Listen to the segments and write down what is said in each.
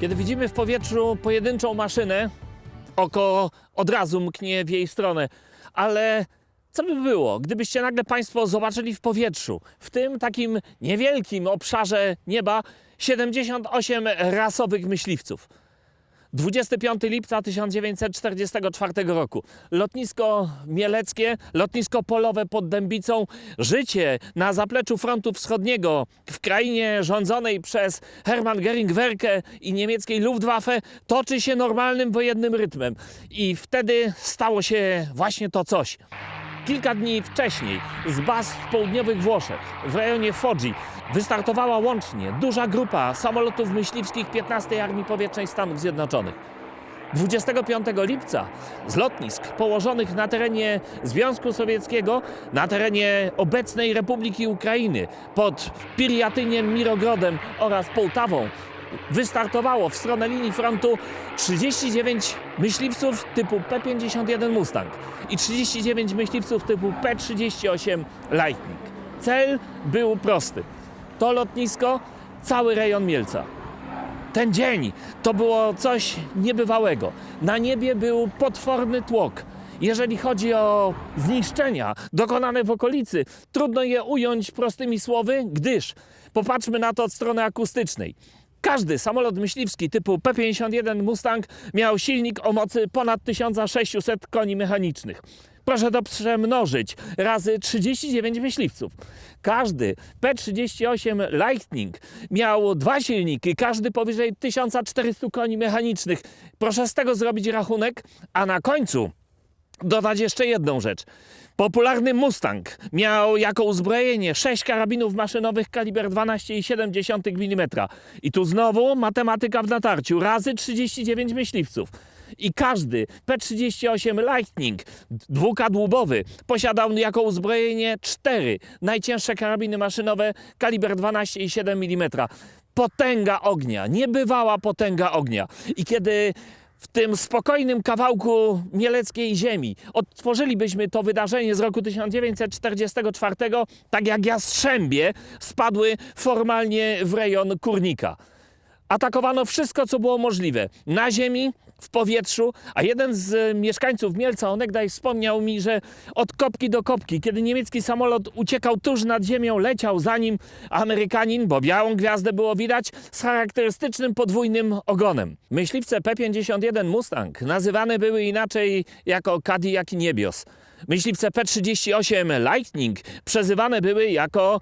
Kiedy widzimy w powietrzu pojedynczą maszynę, oko od razu mknie w jej stronę. Ale co by było, gdybyście nagle Państwo zobaczyli w powietrzu, w tym takim niewielkim obszarze nieba, 78 rasowych myśliwców? 25 lipca 1944 roku. Lotnisko mieleckie, lotnisko polowe pod Dębicą. Życie na zapleczu frontu wschodniego w krainie rządzonej przez Hermann Göring-Werke i niemieckiej Luftwaffe toczy się normalnym wojennym rytmem. I wtedy stało się właśnie to coś. Kilka dni wcześniej z baz w południowych Włoszech, w rejonie Foggi, wystartowała łącznie duża grupa samolotów myśliwskich 15 Armii Powietrznej Stanów Zjednoczonych. 25 lipca z lotnisk położonych na terenie Związku Sowieckiego, na terenie obecnej Republiki Ukrainy, pod Piriatyniem, Mirogrodem oraz Połtawą, wystartowało w stronę linii frontu 39 myśliwców typu P-51 Mustang i 39 myśliwców typu P-38 Lightning. Cel był prosty. To lotnisko, cały rejon Mielca. Ten dzień to było coś niebywałego. Na niebie był potworny tłok. Jeżeli chodzi o zniszczenia dokonane w okolicy, trudno je ująć prostymi słowy, gdyż popatrzmy na to od strony akustycznej. Każdy samolot myśliwski typu P-51 Mustang miał silnik o mocy ponad 1600 koni mechanicznych. Proszę to przemnożyć razy 39 myśliwców. Każdy P-38 Lightning miał dwa silniki, każdy powyżej 1400 koni mechanicznych. Proszę z tego zrobić rachunek, a na końcu dodać jeszcze jedną rzecz. Popularny Mustang miał jako uzbrojenie 6 karabinów maszynowych kaliber 12,7 mm. I tu znowu matematyka w natarciu, razy 39 myśliwców. I każdy P-38 Lightning dwukadłubowy posiadał jako uzbrojenie 4 najcięższe karabiny maszynowe kaliber 12,7 mm. Potęga ognia, niebywała potęga ognia. I kiedy w tym spokojnym kawałku mieleckiej ziemi odtworzylibyśmy to wydarzenie z roku 1944, tak jak jastrzębie spadły formalnie w rejon Kurnika. Atakowano wszystko, co było możliwe. Na ziemi, w powietrzu, a jeden z e, mieszkańców Mielca onegdaj wspomniał mi, że od kopki do kopki, kiedy niemiecki samolot uciekał tuż nad ziemią, leciał za nim Amerykanin, bo białą gwiazdę było widać, z charakterystycznym podwójnym ogonem. Myśliwce P-51 Mustang nazywane były inaczej jako Cadillac Niebios. Myśliwce P-38 Lightning przezywane były jako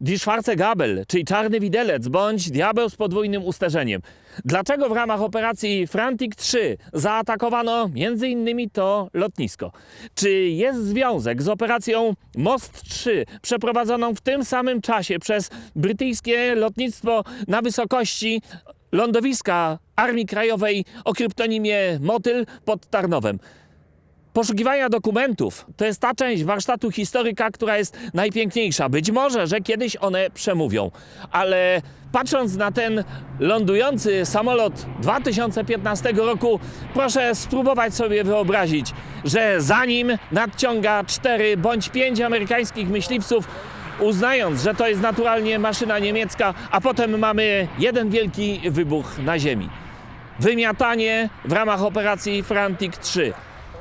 Die Schwarze Gabel, czyli czarny widelec, bądź diabeł z podwójnym usterzeniem. Dlaczego w ramach operacji Frantic 3 zaatakowano innymi to lotnisko? Czy jest związek z operacją Most 3 przeprowadzoną w tym samym czasie przez brytyjskie lotnictwo na wysokości lądowiska Armii Krajowej o kryptonimie Motyl pod Tarnowem? Poszukiwania dokumentów to jest ta część warsztatu historyka, która jest najpiękniejsza. Być może, że kiedyś one przemówią, ale patrząc na ten lądujący samolot 2015 roku, proszę spróbować sobie wyobrazić, że za nim nadciąga 4 bądź 5 amerykańskich myśliwców, uznając, że to jest naturalnie maszyna niemiecka, a potem mamy jeden wielki wybuch na ziemi. Wymiatanie w ramach operacji Frantic 3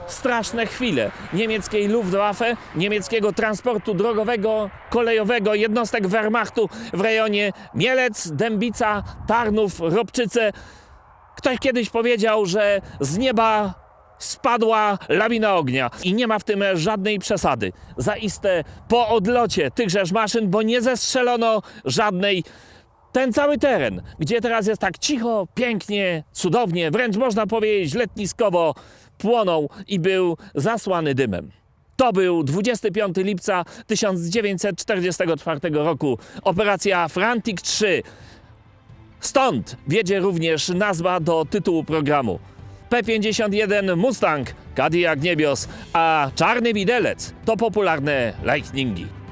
straszne chwile niemieckiej Luftwaffe, niemieckiego transportu drogowego, kolejowego, jednostek Wehrmachtu w rejonie Mielec, Dębica, Tarnów, Robczyce. Ktoś kiedyś powiedział, że z nieba spadła lawina ognia i nie ma w tym żadnej przesady. Zaiste po odlocie tychżeż maszyn, bo nie zestrzelono żadnej ten cały teren, gdzie teraz jest tak cicho, pięknie, cudownie, wręcz można powiedzieć letniskowo, płonął i był zasłany dymem. To był 25 lipca 1944 roku. Operacja Frantic 3. Stąd wiedzie również nazwa do tytułu programu. P-51 Mustang, Cadillac Niebios, a czarny widelec to popularne Lightningi.